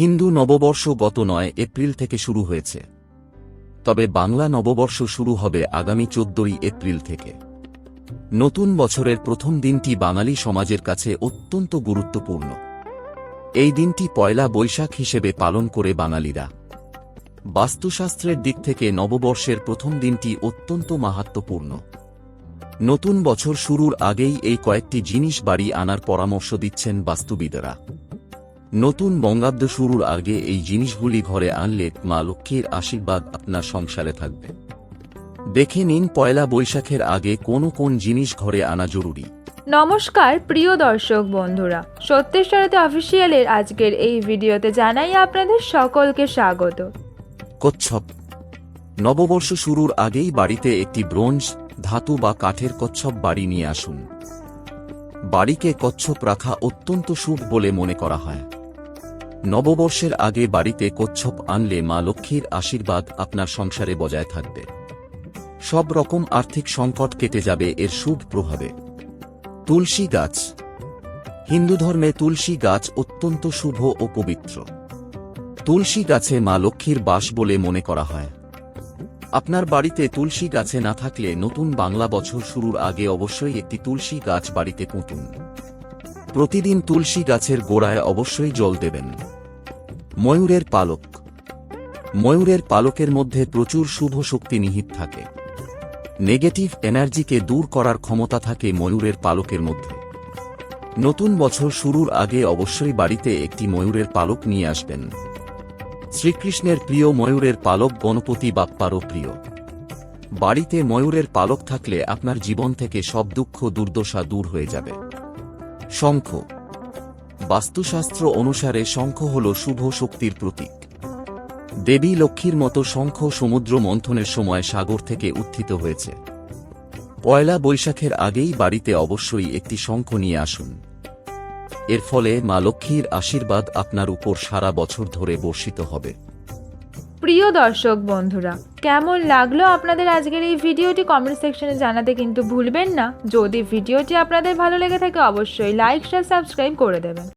হিন্দু নববর্ষ গত নয় এপ্রিল থেকে শুরু হয়েছে। তবে বাংলা নববর্ষ শুরু হবে আগামী চোদ্দই এপ্রিল থেকে। নতুন বছরের প্রথম দিনটি বাঙালি সমাজের কাছে অত্যন্ত গুরুত্বপূর্ণ। এই দিনটি পয়লা বৈশাখ হিসেবে পালন করে বাঙালিরা। বাস্তুশাস্ত্রের দিক থেকে নববর্ষের প্রথম দিনটি অত্যন্ত মাহাত্ম্যপূর্ণ। নতুন বছর শুরুর আগেই এই কয়েকটি জিনিস বাড়ি আনার পরামর্শ দিচ্ছেন বাস্তুবিদেরা। নতুন বঙ্গাব্দ শুরুর আগে এই জিনিসগুলি ঘরে আনলে মা লক্ষ্মীর আশীর্বাদ আপনার সংসারে থাকবে। দেখে নিন পয়লা বৈশাখের আগে কোন কোন জিনিস ঘরে আনা জরুরি। নমস্কার প্রিয় দর্শক বন্ধুরা। সত্যেশ্বরতে অফিসিয়ালের আজকের এই ভিডিওতে জানাই আপনাদের সকলকে স্বাগত। কচ্ছপ। নববর্ষ শুরুর আগেই বাড়িতে একটি ব্রোঞ্জ ধাতু বা কাঠের কচ্ছপ বাড়ি নিয়ে আসুন। বাড়িকে কচ্ছপ রাখা অত্যন্ত শুভ বলে মনে করা হয়। নববর্ষের আগে বাড়িতে কচ্ছপ আনলে মা লক্ষ্মীর আশীর্বাদ আপনার সংসারে বজায় থাকবে। সব রকম আর্থিক সংকট কেটে যাবে এর শুভ প্রভাবে। তুলসী গাছ। হিন্দু ধর্মে তুলসী গাছ অত্যন্ত শুভ ও পবিত্র। তুলসী গাছে মা লক্ষ্মীর বাস বলে মনে করা হয়। আপনার বাড়িতে তুলসী গাছে না থাকলে নতুন বাংলা বছর শুরুর আগে অবশ্যই একটি তুলসী গাছ বাড়িতে পুঁতুন। প্রতিদিন তুলসী গাছের গোড়ায় অবশ্যই জল দেবেন। ময়ূরের পালক। ময়ূরের পালকের মধ্যে প্রচুর শুভ শক্তি নিহিত থাকে। নেগেটিভ এনার্জিকে দূর করার ক্ষমতা থাকে ময়ূরের পালকের মধ্যে। নতুন বছর শুরুর আগে অবশ্যই বাড়িতে একটি ময়ূরের পালক নিয়ে আসবেন। শ্রীকৃষ্ণের প্রিয় ময়ূরের পালক গণপতি বাপ্পারও প্রিয়। বাড়িতে ময়ূরের পালক থাকলে আপনার জীবন থেকে সব দুঃখ দুর্দশা দূর হয়ে যাবে। শঙ্খ বাস্তুশাস্ত্র অনুসারে শঙ্খ হল শুভ শক্তির প্রতীক। দেবী লক্ষ্মীর মতো শঙ্খ সমুদ্র মন্থনের সময় সাগর থেকে উত্থিত হয়েছে। পয়লা বৈশাখের আগেই বাড়িতে অবশ্যই একটি শঙ্খ নিয়ে আসুন। এর ফলে মা লক্ষ্মীর আশীর্বাদ আপনার উপর সারা বছর ধরে বর্ষিত হবে। প্রিয় দর্শক বন্ধুরা, কেমন লাগল আপনাদের আজকের এই ভিডিওটি কমেন্ট সেকশনে জানাতে কিন্তু ভুলবেন না। যদি ভিডিওটি আপনাদের ভালো লেগে থাকে, অবশ্যই লাইক শেয়ার সাবস্ক্রাইব করে দেবেন।